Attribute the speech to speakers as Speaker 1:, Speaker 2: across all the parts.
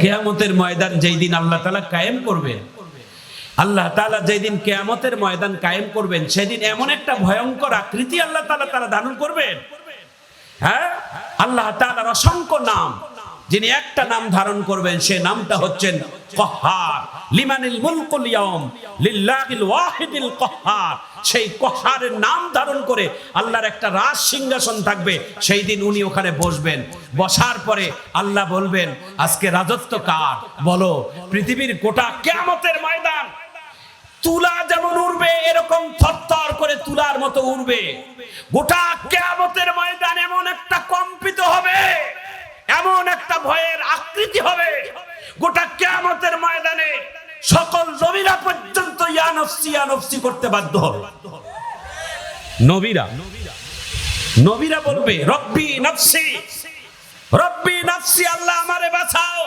Speaker 1: কেয়ামতের ময়দান যেই দিন আল্লাহ তালা কায়েম করবেন, আল্লাহ তালা যেই দিন কেয়ামতের ময়দান কায়েম করবেন, সেদিন এমন একটা ভয়ঙ্কর আকৃতি আল্লাহ তালা তারা ধারণ করবেন। হ্যাঁ? আল্লাহ তালার অসংখ্য নাম। যিনি একটা নাম ধারণ করবেন, সে নামটা হচ্ছেন কহার। লিমানিল মুলকুল ইয়াউম লিল্লাহিল ওয়াহিদিল কহার। সেই কহারের নাম ধারণ করে আল্লাহর একটা রাজ সিংহাসন থাকবে, সেই দিন উনি ওখানে বসবেন। বসার পরে আল্লাহ বলবেন, আজকে রাজত্ব কার? বলো, পৃথিবীর গোটা কেয়ামতের ময়দান। তুলা যেমন উড়বে, এরকম থরথর করে তুলার মতো উড়বে। গোটা কেয়ামতের ময়দান এমন একটা কম্পিত হবে এমন একটা ভয়ের আকৃতি হবে। গোটা কেয়ামতের ময়দানে সকল নবীরা পর্যন্ত ইয়ানফসি ইয়ানফসি করতে বাধ্য হবে। নবীরা নবীরা বলবে, রব্বি নফসি রব্বি নফসি, আল্লাহ আমারে বাঁচাও।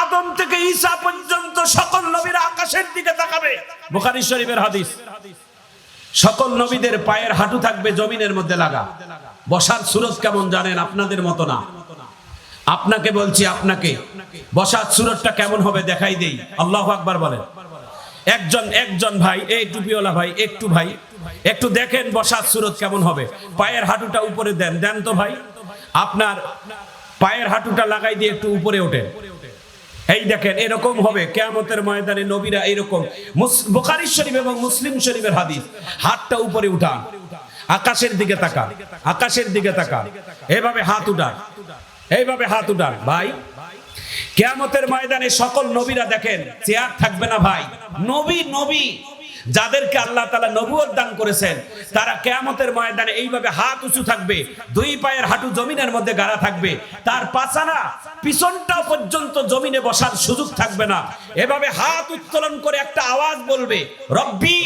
Speaker 1: আদম থেকে ঈসা পর্যন্ত সকল নবীরা আকাশের দিকে তাকাবে। বুখারী শরীফের হাদিস। সকল নবীদের পায়ের হাঁটু থাকবে জমিনের মধ্যে লাগা। বসার সুরজ কেমন জানেন? আপনাদের মতো না। আপনাকে বলছি আপনাকে। বসার সুরতটা কেমন হবে দেখাই দেই। আল্লাহ আকবার বলেন। একজন একজন ভাই এই টুপিওয়ালা ভাই, একটু ভাই, একটু দেখেন বসার সুরত কেমন হবে। পায়ের হাঁটুটা উপরে দেন দেন তো ভাই। আপনার পায়ের হাঁটুটা লাগাই দিয়ে একটু উপরে ওঠেন। এই দেখেন, এরকম হবে। কেয়ামতের ময়দানে নবীরা এরকম। বুখারী শরীফ এবং মুসলিম শরীফের হাদিস। হাতটা উপরে উঠান। আকাশের দিকে তাকান। আকাশের দিকে তাকান। এভাবে হাত উঠান। এইভাবে হাত উঠান। ভাই, কেয়ামতের ময়দানে সকল নবীরা দেখেন, চেয়ার থাকবে না ভাই। নবী নবী। যাদেরকে আল্লাহ তালা নবুয়ত দান করেছেন, তারা কেয়ামতের ময়দানে এইভাবে হাত উঁচু থাকবে, দুই পায়ের হাঁটু জমিনের মধ্যে গাড়া থাকবে, তার পাছানা পিছনটা পর্যন্ত জমিনে বসার সুযোগ থাকবে না। এভাবে হাত উত্তোলন করে একটা আওয়াজ বলবে, রব্বি,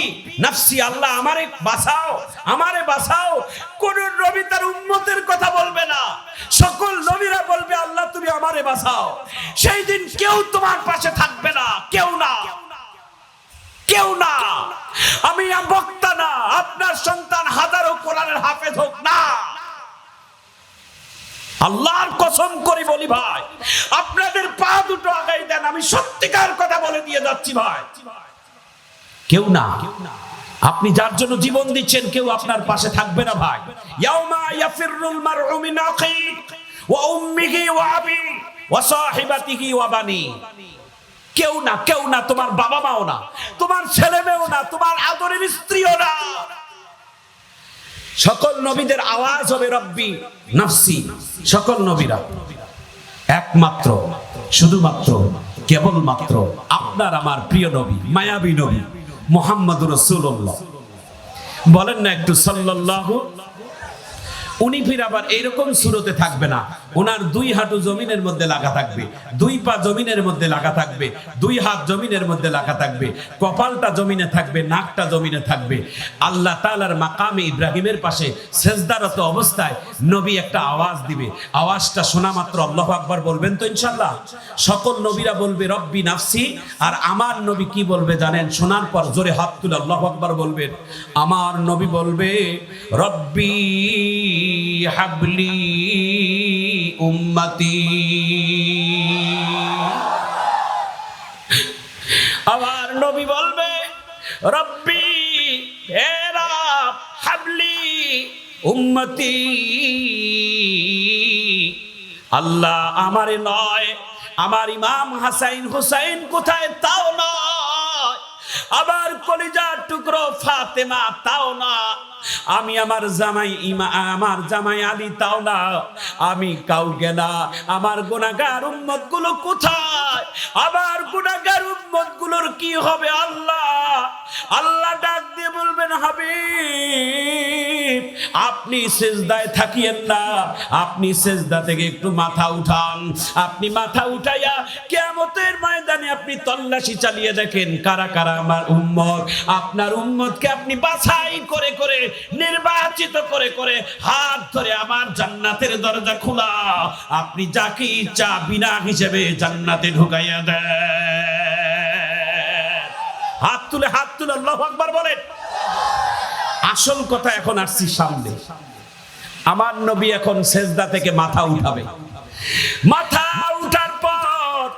Speaker 1: নাফসি, আল্লাহ আমারে বাঁচাও আমারে বাঁচাও। কোন নবী তার উম্মতের কথা বলবে না। সকল নবীরা বলবে, আল্লাহ, তুমি আমারে বাঁচাও। সেই দিন কেউ তোমার পাশে থাকবে না, কেউ না। কেউ না। আমি বক্তা না, আপনার সন্তান হাজারো কোরআনের হাফেজ হোক না। আল্লাহর কসম করি বলি ভাই, আপনাদের পা দুটো আগাই দেন, আমি সত্যিকার কথা বলে দিয়ে যাচ্ছি ভাই। কেউ না। আপনি যার জন্য জীবন দিচ্ছেন, কেউ আপনার পাশে থাকবে না ভাই। ইয়াউমা ইয়াফিরুল মারউ আখি ওয়া উম্মিহি ওয়া আবি ওয়া সাহিবাতিহি ওয়া বানি। কেউ না কেউ না, তোমার বাবা মাও না, তোমার ছেলে মেয়েও না, তোমার আদরের স্ত্রীও না। সকল নবীদের আওয়াজ হবে রব্বি নাফসি, সকল নবীরা। একমাত্র, শুধুমাত্র, কেবলমাত্র আপনার আমার প্রিয় নবী, মায়াবী নবী মোহাম্মদ রসুল্লাহ বলেন না একটু সাল্লাল্লাহু, উনি ফির আবার এরকম সুরতে থাকবে না। ওনার দুই হাঁটু জমিনের মধ্যে লাগা থাকবে, দুই পা জমিনের মধ্যে লাগা থাকবে, দুই হাত জমিনের মধ্যে লাগা থাকবে, কপালটা জমিনে থাকবে, নাকটা জমিনে থাকবে। আল্লাহ তালার মাকামে ইব্রাহিমের পাশে সেজদারত অবস্থায় নবী একটা আওয়াজ দিবে। আওয়াজটা শোনা মাত্র আল্লাহ আকবার বলবেন তো ইনশাল্লাহ সকল নবীরা বলবে, রব্বি নাফসি। আর আমার নবী কি বলবে জানেন? শোনার পর জোরে হাত তুলে আল্লাহ আকবার বলবেন, আমার নবী বলবে, রব্বি হাবলি উম্মতি। আমার নবী বলবে, রব্বি রব, হাবলি উম্মতি। আল্লাহ আমারে নয়, আমার ইমাম হাসাইন হুসাইন কোথায় তাও নয়, আমার কলিজার টুকরো ফাতেমা তাও না আমি আমার জামাই ইমা আমার জামাই আলী তাও না। আমি কাউকে না। আমার গুনাহগার উম্মতগুলো কোথায়? আমার গুনাহগার উম্মতগুলোর কি হবে আল্লাহ? আল্লাহ ডাক দিয়ে বলবেন, হাবিব, আপনি সেজদায় থাকিয়েন না। আপনি সেজদা থেকে একটু মাথা উঠান। আপনি মাথা উঠাইয়া কেয়ামতের ময়দানে আপনি তল্লাশি চালিয়ে দেখেন কারা কারা আমার উম্মত। আপনার উম্মতকে আপনি বাছাই করে করে নির্বাচিত করে করে হাত ধরে আমার জান্নাতের দরজা খোলা। আপনি যাকে ইচ্ছা বিনা হিসেবে জান্নাতে ঢুকাইয়া দেন। হাত তুলে হাত তুলে, আল্লাহু আকবার বলেন। আসল কথা এখন আসছি সামনে। আমার নবী এখন সেজদা থেকে মাথা উঠাবে। মাথা উঠার পর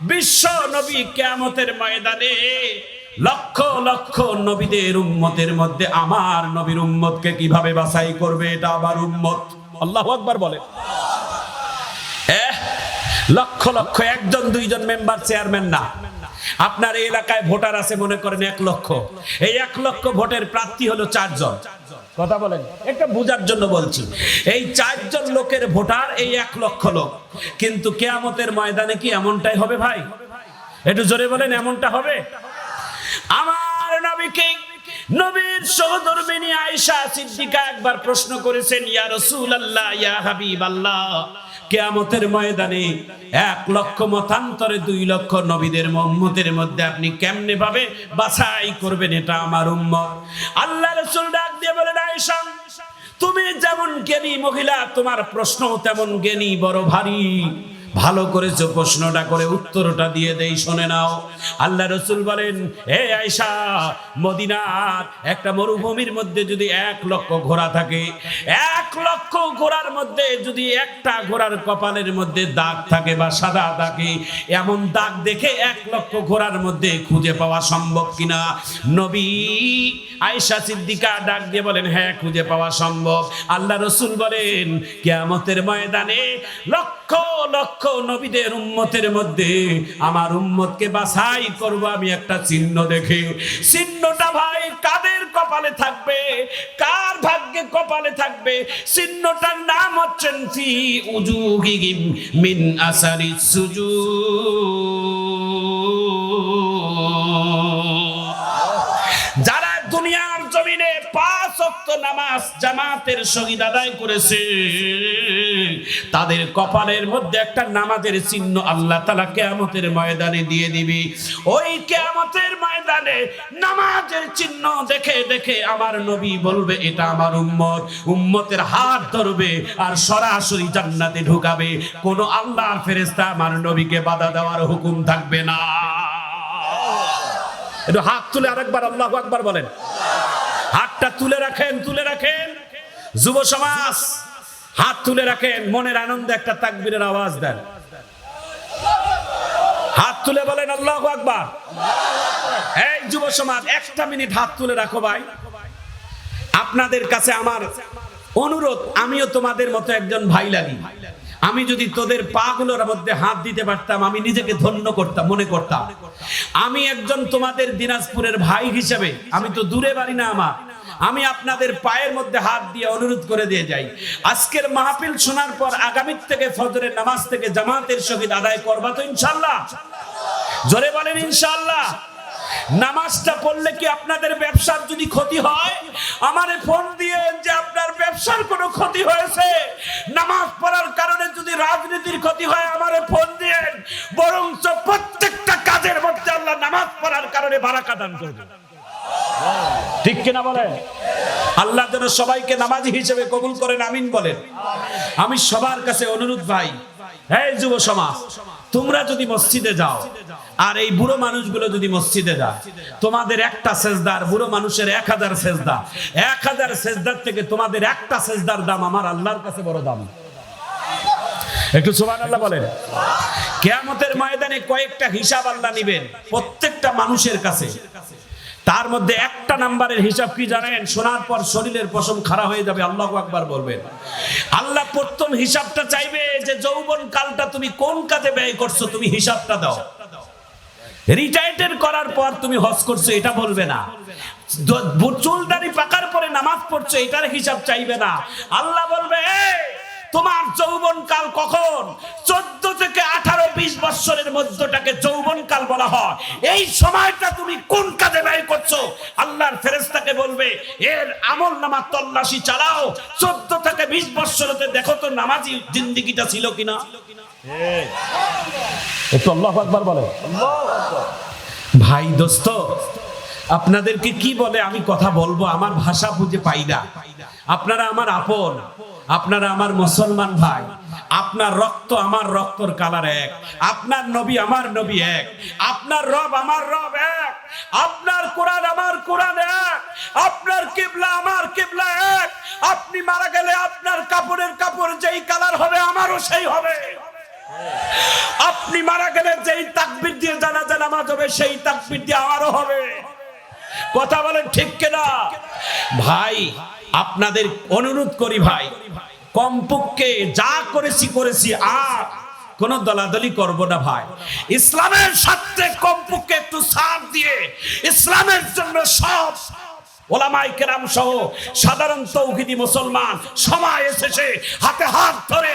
Speaker 1: বিশ্ব নবী কেয়ামতের ময়দানে লক্ষ লক্ষ নবীদের উম্মতের মধ্যে আমার নবীর উম্মতকে কীভাবে বাছাই করবে এটা আবার উম্মত। আল্লাহ আকবার বলে। লক্ষ লক্ষ একজন, দুইজন মেম্বার চেয়ারম্যান না। আপনার এই এলাকায় ভোটার আছে মনে করেন এক লক্ষ। এই এক লক্ষ ভোটের প্রার্থী হলো চারজন। কথা বলেন, একটা বোঝার জন্য বলছি। এই চারজন লোকের ভোটার এই এক লক্ষ লোক। কিন্তু কেয়ামতের ময়দানে কি এমনটাই হবে ভাই? একটু জোরে বলেন, এমনটা হবে? আমার নবীকে নবীর সহধর্মিনী আয়েশা সিদ্দিকা একবার প্রশ্ন করেছেন, ইয়া রাসূলুল্লাহ, ইয়া হাবিবাল্লাহ, কিয়ামতের ময়দানে এক লক্ষ মতান্তরে দুই লক্ষ নবীদের উম্মতের মধ্যে আপনি কেমনে ভাবে বাছাই করবেন এটা আমার উম্মত? আল্লাহ রাসূল ডাক দিয়ে বলেন, আয়েশা, তুমি যেমন জ্ঞানী মহিলা, তোমার প্রশ্ন তেমন জ্ঞানী, বড় ভারী। ভালো করেছ, প্রশ্নটা করে উত্তরটা দিয়ে দেই, শুনে নাও। আল্লাহ রসুল বলেন হে আয়সা মদিনার একটা মরুভূমির মধ্যে যদি এক লক্ষ ঘোড়া থাকে, এক লক্ষ ঘোড়ার মধ্যে যদি একটা ঘোড়ার কপালের মধ্যে দাগ থাকে বা সাদা থাকে এমন দাগ দেখে এক লক্ষ ঘোড়ার মধ্যে খুঁজে পাওয়া সম্ভব কিনা? নবী আয়েশা সিদ্দিকা ডাক দিয়ে বলেন হ্যাঁ খুঁজে পাওয়া সম্ভব। আল্লাহ রসুল বলেন, কেয়ামতের ময়দানে লক্ষ লক্ষ নবীদের উম্মতের মধ্যে আমার উম্মতকে বাছাই করব আমি একটা চিহ্ন দেখে। চিহ্নটা ভাই কাদের কপালে থাকবে? কার ভাগ্যে কপালে থাকবে? চিহ্নটার নাম হচ্ছেন ফি উজুহিহিম মিন আসারি সুজুদ। পাঁচ নামাজ জামাতের সহিত আদায় করেছে। তাদের কপালের মধ্যে একটা নামাজের চিহ্ন আল্লাহ ময়দানে দিয়ে দিবি। ওই ময়দানে নামাজের চিহ্ন দেখে দেখে আমার নবী বলবে, এটা আমার উম্মত। উম্মতের হাত ধরবে আর সরাসরি জান্নাতে ঢুকাবে। কোন আল্লাহর ফেরেস্তা আমার নবীকে বাধা দেওয়ার হুকুম থাকবে না। একটু হাত তুলে আরেকবার, আল্লাহ আকবার বলেন। হাতটা তুলে রাখেন তুলে রাখেন। যুব সমাজ, হাত তুলে রাখেন, মনের আনন্দে একটা তাকবীরের আওয়াজ দেন। হাত তুলে বলেন, আল্লাহ আকবার। এই যুব সমাজ, একটা মিনিট হাত তুলে রাখো ভাই। আপনাদের কাছে আমার অনুরোধ, আমিও তোমাদের মতো একজন ভাই লাগি আমি যদি তোদের পাগুলোর মধ্যে হাত দিতে পারতাম, আমি নিজেকে ধন্য করতাম, মনে করতাম। আমি একজন তোমাদের দিনাজপুরের ভাই হিসেবে, আমি তো দূরে বাড়ি না আমার। আমি আপনাদের পায়ের মধ্যে হাত দিয়ে অনুরোধ করে দিয়ে যাই। আজকের মাহফিল শোনার পর আগামী থেকে ফজরের নামাজ থেকে জামাতের সহিত আদায় করবা তো ইনশাল্লাহ। জোরে বলেন ইনশাল্লাহ। নামাজটা পড়লে কি আপনাদের ব্যবসার যদি ক্ষতি হয়? আমারে ফোন দিয়ে যে আপনার ব্যবসার কোনো ক্ষতি হয়েছে। নামাজ পড়ার কারণে যদি রাজনীতির ক্ষতি হয়, আমারে ফোন দিয়ে বরং প্রত্যেকটা কাজের মধ্যে আল্লাহ নামাজ পড়ার কারণে বারাকা দান করবে। ঠিক কিনা বলেন? আল্লাহ যেন সবাইকে নামাজি হিসেবে কবুল করেন, আমিন বলেন। আমি সবার কাছে অনুরোধ ভাই এই যুব সমাজ, তোমরা যদি মসজিদে যাও আর এই বুড়ো মানুষগুলো যদি মসজিদে যায়, তোমাদের একটা সেজদার বুড়ো মানুষের এক হাজার সেজদা। এক হাজার সেজদার থেকে তোমাদের একটা সেজদার দাম আমার আল্লাহর কাছে বড় দাম। একটু সুবান আল্লাহ বলেন। কেয়ামতের ময়দানে কয়েকটা হিসাব আল্লাহ নিবেন, প্রত্যেকটা মানুষের কাছে। তার মধ্যে একটা নাম্বারের হিসাব কি জানেন? শোনার পর শরীরের পশম খারাপ হয়ে যাবে, আল্লাহ আকবার বলবেন। আল্লাহ প্রথম হিসাবটা চাইবে যে যৌবন কালটা তুমি কোন কাজে ব্যয় করছ, তুমি হিসাবটা দাও। রিটায়ার্ড করার পর তুমি হজ করছ, এটা বলবে না। চুলদারি পাকার পরে নামাজ পড়ছো, এটার হিসাব চাইবে না। আল্লাহ বলবে তোমার যৌবন কাল কখন? চোদ্দ থেকে আঠারো, বিশ বৎসরের মধ্যটাকে যৌবন কাল বলা হয়। এই সময়টা তুমি কোন কাজে ব্যয় করছ? আল্লাহর ফেরেস্তাকে বলবে, এর আমল নামা তল্লাশি চালাও। চোদ্দ থেকে বিশ বৎসরতে দেখো তো নামাজি জিন্দিগিটা ছিল কিনা? একটু আল্লাহ আকবার বলে ভাই দোস্ত, আপনাদেরকে কি বলে আমি কথা বলব? আমার ভাষা বুঝে পাই না। আপনারা আমার আপন, আপনারা আমার মুসলমান ভাই। আপনার রক্ত আমার রক্তর কালার এক। আপনার নবী আমার নবী এক। আপনার রব আমার রব এক। আপনার কোরআন আমার কোরআন এক। আপনার কিবলা আমার কিবলা এক। আপনি মারা গেলে আপনার কাপড়ের কাপড় যেই কালার হবে, আমারও সেই হবে। আপনি মারা গেলে যেই তাকবির দিয়ে জানাজা নামাজ হবে, সেই তাকবির দিয়ে আমারও হবে। কথা বলেন ঠিক কিনা? ভাই, আপনাদের অনুরোধ করি ভাই, কমপক্ষে যা করেছি করেছি, আর কোন দলাদলি করব না ভাই। ইসলামের সাথে কমপক্ষে একটু সাথ দিয়ে, ইসলামের জন্য সব ওলামাই কেরাম সহ সাধারণ তৌহিদি মুসলমান সময় এসেছে, হাতে হাত ধরে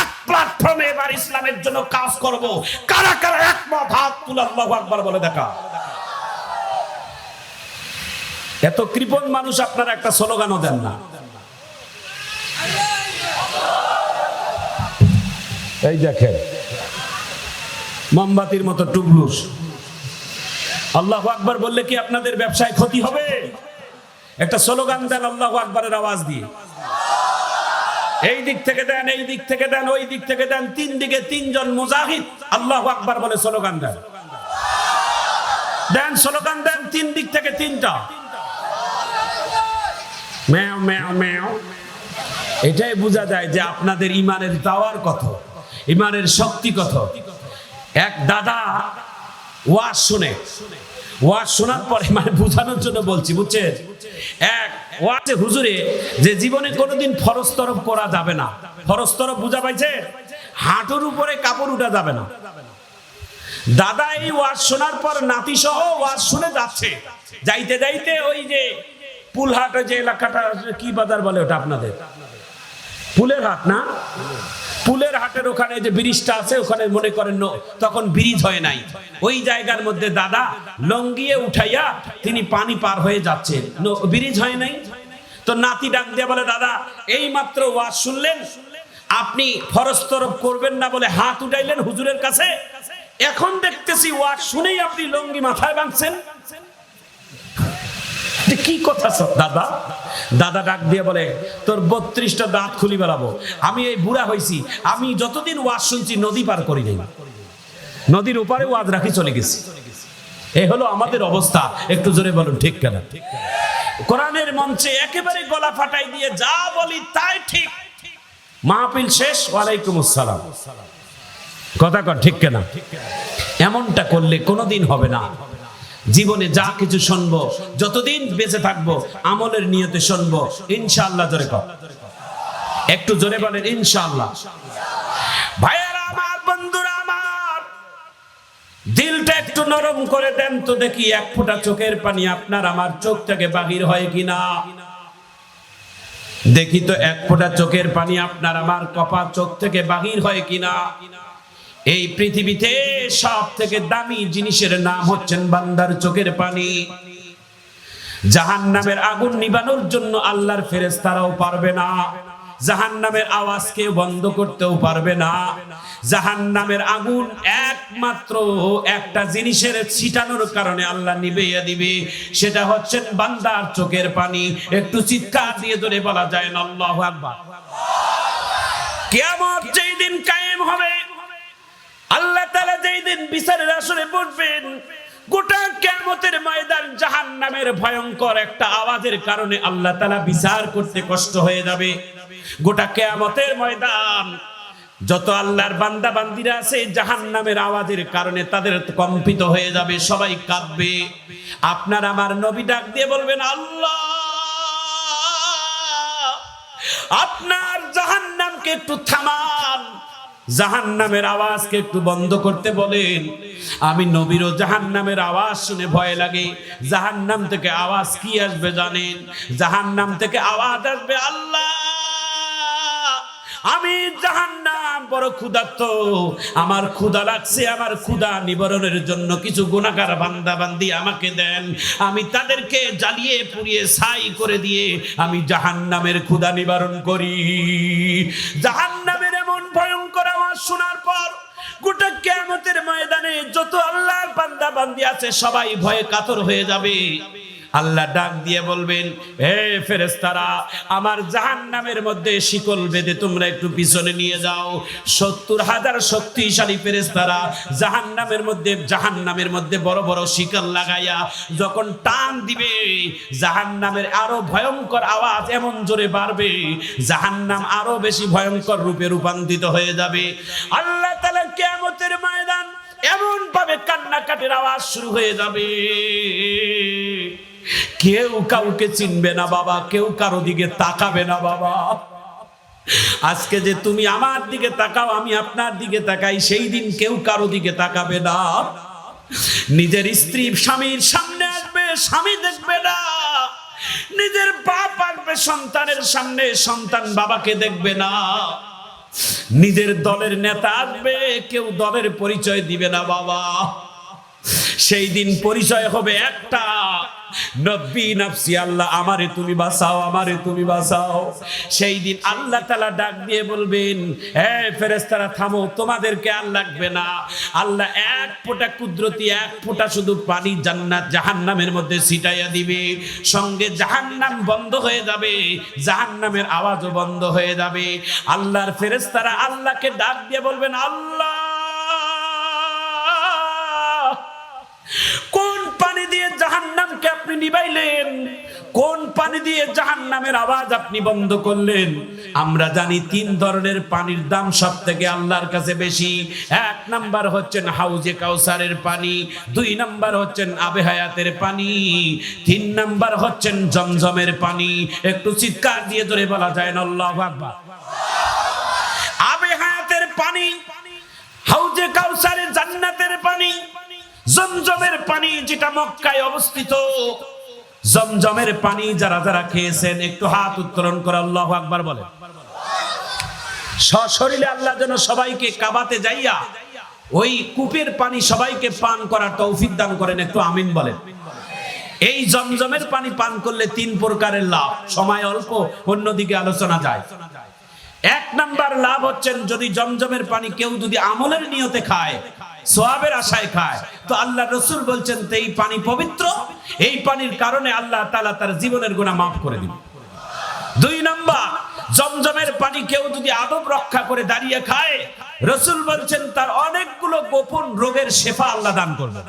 Speaker 1: এক প্ল্যাটফর্মে এবার ইসলামের জন্য কাজ করব। কারা কারা একমত? হাত তুলে, আল্লাহু আকবার বলে দেখা। এত কৃপণ মানুষ আপনারা একটা স্লোগানও দেন না। এই দেখেন, মোমবাতির মতো টুবলুস আল্লাহ আকবার বললে কি আপনাদের ব্যবসায় ক্ষতি হবে? একটা স্লোগান দেন আল্লাহ আকবরের আওয়াজ দিয়ে। এই দিক থেকে দেন, এই দিক থেকে দেন, ওই দিক থেকে দেন, তিন দিকে তিনজন মুজাহিদ আল্লাহ আকবার বলে স্লোগান দেন। দেন, স্লোগান দেন, তিন দিক থেকে তিনটা। ম্যাও ম্যাও ম্যাও এটাই বোঝা যায় যে আপনাদের ইমানের দাওয়ার কত, ইমানের শক্তি কত। এক দাদা ওয়াজ শুনে ওয়াজ শোনার পরে মানে বোঝানোর জন্য বলছি, বুঝছেন? এক, ওয়াজে হুজুরে, যে জীবনে কোনোদিন ফরজ তরফ করা যাবে না। ফরজ তরফ বুঝা পাইছে? হাঁটুর উপরে কাপড় উঠা যাবে না। দাদা এই ওয়াজ শোনার পর নাতি সহ ওয়াজ শুনে যাচ্ছে। যাইতে যাইতে ওই যে পুলহাট যে এলাকাটা, কি বাজার বলে ওটা আপনাদের? পুলের হাট না? পুলের হাটের ওখানে যে ব্রিজটা আছে, ওখানে মনে করেন তখন ব্রিজ হয় নাই। ওই জায়গার মধ্যে দাদা লঙ্গিয়ে উঠাইয়া তিনি পানি পার হয়ে যাচ্ছেন। ব্রিজ হয় নাই? তো নাতি ডাক দিয়ে বলে, দাদা এই মাত্র ওয়াজ শুনলেন? আপনি ফরজ তরফ করবেন না বলে হাত উঠাইলেন হুজুরের কাছে? এখন দেখতেছি ওয়াজ শুনেই আপনি লঙ্গি মাথায় বাঁধছেন। কি কথা দাদা? দাদা ডাক দিয়ে বলে, তোর বত্রিশটা দাঁত খুলি বেড়াবো আমি এই বুড়া হয়েছি আমি যতদিন ওয়াজ শুনছি, নদী পার করি নাই। নদীর ওপারে ওয়াজ রাখি চলে গেছি। এ হলো আমাদের অবস্থা। একটু জোরে বলুন, ঠিক কেনা? কোরআনের মঞ্চে একেবারে গলা ফাটাই দিয়ে যা বলি তাই ঠিক। মাহফিল শেষ, ওয়ালাইকুম আসসালাম। কথা কর ঠিক কেনা? এমনটা করলে কোনোদিন হবে না। জীবনে যা কিছু শুনব, যতদিন বেঁচে থাকব, আমলের নিয়তে শুনব, ইনশাআল্লাহ জোরে কর একটু জোরে বলেন, ইনশাআল্লাহ। ভাইয়েরা আমার, বন্ধুরা আমার, দিলটা একটু নরম করে দেন তো দেখি এক ফোঁটা চোখের পানি আপনার আমার চোখ থেকে বাহির হয় কিনা। দেখি তো এক ফোঁটা চোখের পানি আপনার আমার কপা চোখ থেকে বাহির হয় কিনা। এই পৃথিবীতে সব থেকে দামি জিনিসের নাম হচ্ছেন বান্দার চোখের পানি। জাহান নামের আগুন নিবানোর জন্য আল্লাহর ফেরেস্তারাও পারবে না। জাহান নামের আওয়াজ কেউ বন্ধ করতেও পারবে না। জাহান নামের আগুন একমাত্র একটা জিনিসের ছিটানোর কারণে আল্লাহ নিবেইয়া দিবে। সেটা হচ্ছেন বান্দার চোখের পানি। একটু চিৎকার দিয়ে ধরে বলা যায় না, আল্লাহু আকবার। কিয়ামত যেই দিন হবে আল্লাহ তালা যেই দিন বিচারের আসরে বসবেন, গোটা কেমতের ময়দান জাহান নামের ভয়ঙ্কর একটা আওয়াজের কারণে আল্লাহ তালা বিচার করতে কষ্ট হয়ে যাবে। গোটা কেয়ামতের ময়দান, যত আল্লাহর বান্দা বান্দিরা আছে জাহান নামের আওয়াজের কারণে তাদের কম্পিত হয়ে যাবে, সবাই কাঁদবে। আপনার আমার নবী ডাক দিয়ে বলবেন, আল্লাহ, আপনার জাহান্নামকে একটু থামান। জাহান্নামের আওয়াজকে একটু বন্ধ করতে বলেন। আমি নবীরও জাহান্নামের আওয়াজ শুনে ভয় লাগে। জাহান্নাম থেকে আওয়াজ কি আসবে জানেন? জাহান্নাম থেকে আওয়াজ আসবে আল্লাহ। আমি জাহান্নাম বড় ক্ষুধার্ত। আমার ক্ষুধা লাগছে, আমার ক্ষুধা নিবারণের জন্য কিছু গুণাকার বান্দা বান্দি আমাকে দেন। আমি তাদেরকে জ্বালিয়ে পুড়িয়ে ছাই করে দিয়ে আমি জাহান্নামের ক্ষুধা নিবারণ করি। এমন ভয়ঙ্কর আওয়াজ শোনার পর গোটা কেয়ামতের ময়দানে যত আল্লাহর বান্দা বান্দি আছে, সবাই ভয়ে কাতর হয়ে যাবে। আল্লাহ ডাক দিয়ে বলবেন, হে ফেরেস্তারা আমার জাহান নামের মধ্যে শিকল বেঁধে তোমরা একটু পিছনে নিয়ে যাও। সত্তর হাজার শক্তিশালী ফেরেস্তারা জাহান নামের মধ্যে জাহান নামের মধ্যে বড় বড় শিকল লাগাইয়া যখন টান দিবে জাহান নামের আরও ভয়ঙ্কর আওয়াজ এমন জোরে বাড়বে জাহান নাম আরও বেশি ভয়ঙ্কর রূপে রূপান্তরিত হয়ে যাবে। আল্লাহ তাআলা কেয়ামতের ময়দান এমন ভাবে কান্নাকাটির আওয়াজ শুরু হয়ে যাবে। কেউ কাউকে চিনবে না বাবা, কেউ কারও দিকে তাকাবে না বাবা। আজকে যে তুমি আমার দিকে তাকাও, আমি আপনার দিকে তাকাই, সেই দিন কেউ কারও দিকে তাকাবে না। নিজের স্ত্রী, স্বামীর সামনে আসবে, স্বামী দেখবে না। নিজের বাপ আসবে, সন্তানের সামনে, সন্তান বাবাকে দেখবে না। নিজের দলের নেতা আসবে, কেউ দলের পরিচয় দিবে না বাবা। সেই দিন পরিচয় হবে একটা। নব্বী নাফসি, আল্লাহ আমারে তুমি বাঁচাও, আমারে তুমি বাঁচাও। সেই দিন আল্লাহ তালা ডাক দিয়ে বলবেন হ্যাঁ ফেরেস্তারা থামো, তোমাদেরকে আর লাগবে না। আল্লাহ এক ফোঁটা কুদরতি, এক ফোঁটা শুধু পানি জান্নাত জাহান্নামের মধ্যে ছিটাইয়া দিবে। সঙ্গে জাহান্নাম বন্ধ হয়ে যাবে, জাহান্নামের আওয়াজও বন্ধ হয়ে যাবে। আল্লাহর ফেরেস্তারা আল্লাহকে ডাক দিয়ে বলবেন, আল্লাহ আপনি নিবাইলেন। কোন পানি দিয়ে জাহান্নামের আওয়াজ আপনি বন্ধ করলেন? আমরা জানি তিন ধরনের পানির দাম সব থেকে আল্লাহর কাছে বেশি। এক নাম্বার হচ্ছেন হাউজে কাউসারের পানি, দুই নাম্বার হচ্ছেন আবে হায়াতের পানি, তিন নাম্বার হচ্ছেন জমজমের পানি। একটু চিৎকার দিয়ে ধরে বলা যায় না, আল্লাহ আকবার। আবে হায়াতের পানি, হাউজে কাউসারের জান্নাতের পানি জমজমের পানি যেটা মক্কায় অবস্থিত। জমজমের পানি যারা যারা খেয়েছেন, একটু হাত উত্তোলন করে আল্লাহ আকবার বলে সশরীরে আল্লাহ যেন সবাইকে কাবাতে যাইয়া ওই কূপের পানি সবাইকে পান করার তৌফিক দান করেন, একটু আমিন বলেন। এই জমজমের পানি পান করলে তিন প্রকারের লাভ, সময় অল্প, অন্যদিকে আলোচনা যায়। এক নাম্বার লাভ হচ্ছেন, যদি জমজমের পানি কেউ যদি আমলের নিয়তে খায় সোয়াবের আশায় খায়। তো আল্লাহ রসুল বলছেন, তো এই পানি পবিত্র? এই পানির কারণে আল্লাহ তালা তার জীবনের গুণা মাফ করে দিবে দুই নাম্বার, জমজমের পানি কেউ যদি আদব রক্ষা করে দাঁড়িয়ে খায়, রসুল বলছেন, তার অনেকগুলো গোপন রোগের শেফা আল্লাহ দান করবে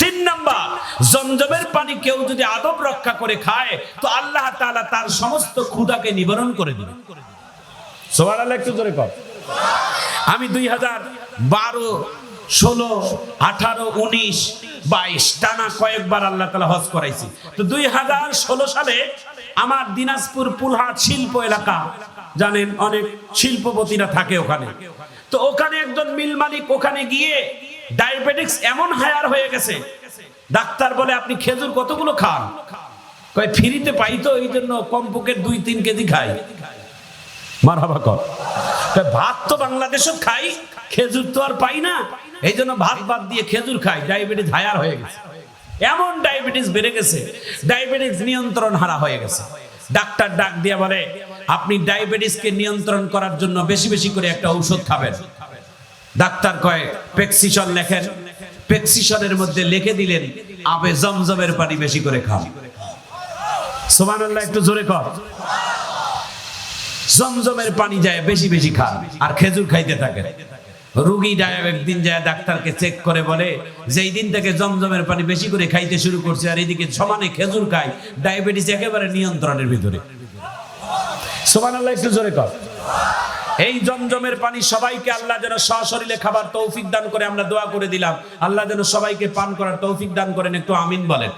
Speaker 1: তিন নাম্বার, জমজমের পানি কেউ যদি আদব রক্ষা করে খায়, তো আল্লাহ তাআলা তার সমস্ত ক্ষুধাকে নিবারণ করে দিবে সোহার আল্লাহ একটু জোরে কর আমি দুই হাজার বারো, ষোলো, আঠারো, উনিশ, বাইশ টানা কয়েকবার আল্লাহ তালা হজ করাইছি। তো দুই হাজার ষোলো সালে আমার দিনাজপুর পুলহাট শিল্প এলাকা, জানেন, অনেক শিল্পপতিরা থাকে ওখানে। তো ওখানে একজন মিল মালিক ওখানে গিয়ে ডায়াবেটিক্স এমন হায়ার হয়ে গেছে, ডাক্তার বলে, আপনি খেজুর কতগুলো খান? কয়, ফ্রিতে পাই তো এই জন্য কমপক্ষে দুই, তিন কেজি খাই। মার হাবা কর ভাত তো বাংলাদেশত খাই, খেজুর তো আর পাই না। এই জন্য ভাত দিয়ে খেজুর খাই, ডায়াবেটিস হায়ার হয়ে গেছে। এমন ডায়াবেটিস বেড়ে গেছে, ডায়াবেটিস নিয়ন্ত্রণ হারা হয়ে গেছে। ডাক্তার ডাক দিয়ে বলে, আপনি ডায়াবেটিসকে নিয়ন্ত্রণ করার জন্য বেশি বেশি করে একটা ঔষধ খাবেন। ডাক্তার কয় পেক্সিশন লেখেন। পেক্সিশনের মধ্যে লিখে দিলেন, আবে জমজমের পানি বেশি করে খান। সোমানুল্লাহ একটু জোরে কর। জমজমের পানি যায়, বেশি বেশি খান আর খেজুর খাইতে থাকে। রুগী যায়, একদিন যায়, ডাক্তারকে চেক করে বলে, যেই দিন থেকে জমজমের পানি বেশি করে খাইতে শুরু করছে আর এদিকে সমানে খেজুর খায়, ডায়াবেটিস একেবারে নিয়ন্ত্রণের ভিতরে। আল্লাহ জোরে কর। এই জমজমের পানি সবাইকে আল্লাহ যেন সশরীরে খাবার তৌফিক দান করে, আমরা দোয়া করে দিলাম। আল্লাহ যেন সবাইকে পান করার তৌফিক দান করেন, একটু আমিন বলেন।